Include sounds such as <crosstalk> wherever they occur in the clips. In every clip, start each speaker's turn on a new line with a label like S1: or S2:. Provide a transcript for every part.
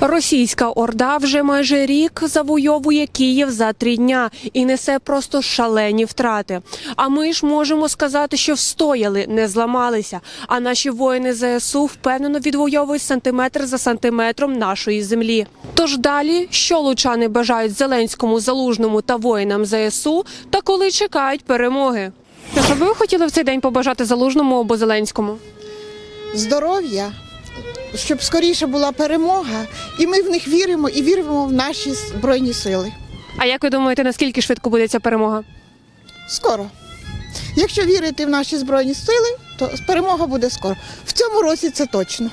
S1: Російська орда вже майже рік завойовує Київ за три дня і несе просто шалені втрати. А ми ж можемо сказати, що встояли, не зламалися. А наші воїни ЗСУ впевнено відвоюють сантиметр за сантиметром нашої землі. Тож далі, що лучани бажають Зеленському, Залужному та воїнам ЗСУ, та коли чекають перемоги. Що ви хотіли в цей день побажати Залужному або Зеленському?
S2: здоров'я, щоб скоріше була перемога, і ми в них віримо і віримо в наші збройні сили.
S1: А як ви думаєте, наскільки швидко буде ця перемога?
S2: Скоро. Якщо вірити в наші збройні сили, то перемога буде скоро. В цьому році це точно.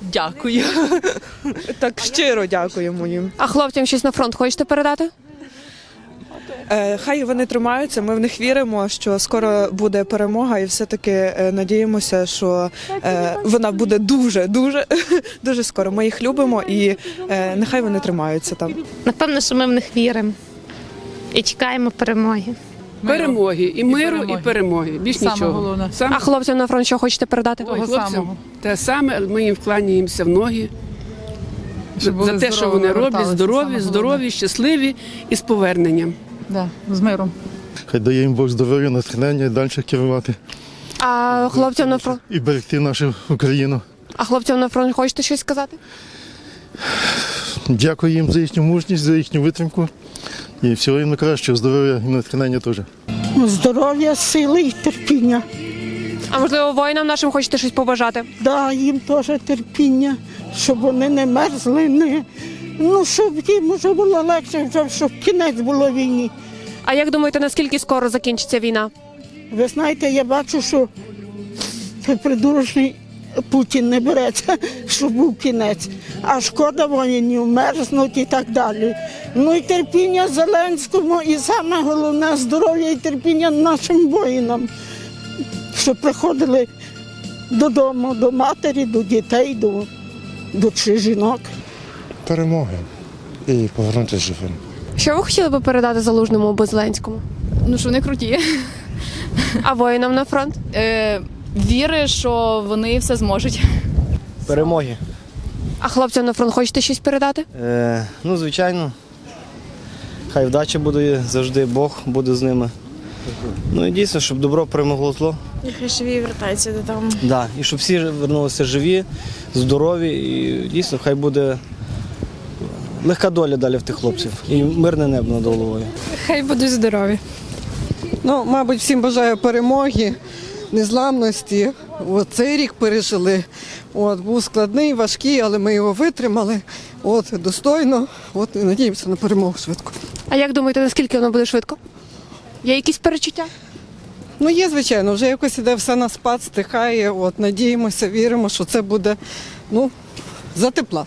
S3: Дякую. <laughs> Так щиро дякуємо їм.
S1: А хлопцям щось на фронт хочете передати?
S3: Е, Хай вони тримаються. Ми в них віримо, що скоро буде перемога, і все-таки е, надіємося, що е, вона буде дуже, дуже, <laughs> дуже скоро. Ми їх любимо і нехай вони тримаються там.
S4: Напевно, що ми в них віримо і чекаємо перемоги.
S5: Перемоги і миру,
S6: перемоги.
S5: і перемоги. Більш
S6: Саме
S5: нічого.
S6: головне.
S5: Саме
S1: А хлопцям на фронт що хочете передати?
S5: Ой,
S6: Того
S5: хлопцям,
S6: самого.
S5: те саме, ми їм вкланяємося в ноги
S6: Щоб
S5: за те, що вони роблять, здорові, здорові, щасливі і з поверненням.
S6: Да, з миром.
S7: Хай дає їм Бог здоров'я, натхнення і далі керувати
S1: А хлопцям на фронт
S7: і берегти нашу Україну.
S1: а хлопцям на фронт хочете щось сказати?
S7: Дякую їм за їхню мужність, за їхню витримку. І всього їм найкращого, здоров'я і натхнення теж.
S8: Здоров'я, сили і терпіння.
S1: А можливо, воїнам нашим хочете щось побажати?
S8: Да, їм теж терпіння, щоб вони не мерзли, не... ну щоб їм вже було легше, вже щоб кінець було війні.
S1: А як думаєте, наскільки скоро закінчиться війна?
S8: Ви знаєте, я бачу, що цей придурочний Путін не береться, <laughs> щоб був кінець. А шкода воїнів, мерзнуть і так далі. Ну і терпіння Зеленському, і саме головне здоров'я і терпіння нашим воїнам, щоб приходили додому, до матері, до дітей, до, до чи жінок.
S9: Перемоги і повернутися живим.
S1: Що ви хотіли би передати залужному або Зеленському?
S10: Ну що вони круті.
S1: А воїнам на фронт?
S10: Е, віри, що вони все зможуть.
S11: Перемоги.
S1: А хлопцям на фронт хочете щось передати?
S11: Е, ну, звичайно. Хай вдача буде завжди, Бог буде з ними. Ну і дійсно, щоб добро перемогло зло.
S4: Нехай живі вертаються додому.
S11: Да. І щоб всі вернулися живі, здорові, і дійсно хай буде легка доля далі в тих хлопців. І мирне небо над головою.
S4: Хай будуть здорові.
S3: Ну, мабуть, всім бажаю перемоги, незламності. От цей рік пережили. От був складний, важкий, але ми його витримали. От достойно. От і надіємося на перемогу швидко.
S1: А як думаєте, наскільки воно буде швидко? Є якісь перечуття?
S3: Ну, є, звичайно, вже якось іде все на спад, стихає. От надіємося, віримо, що це буде ну, за тепла.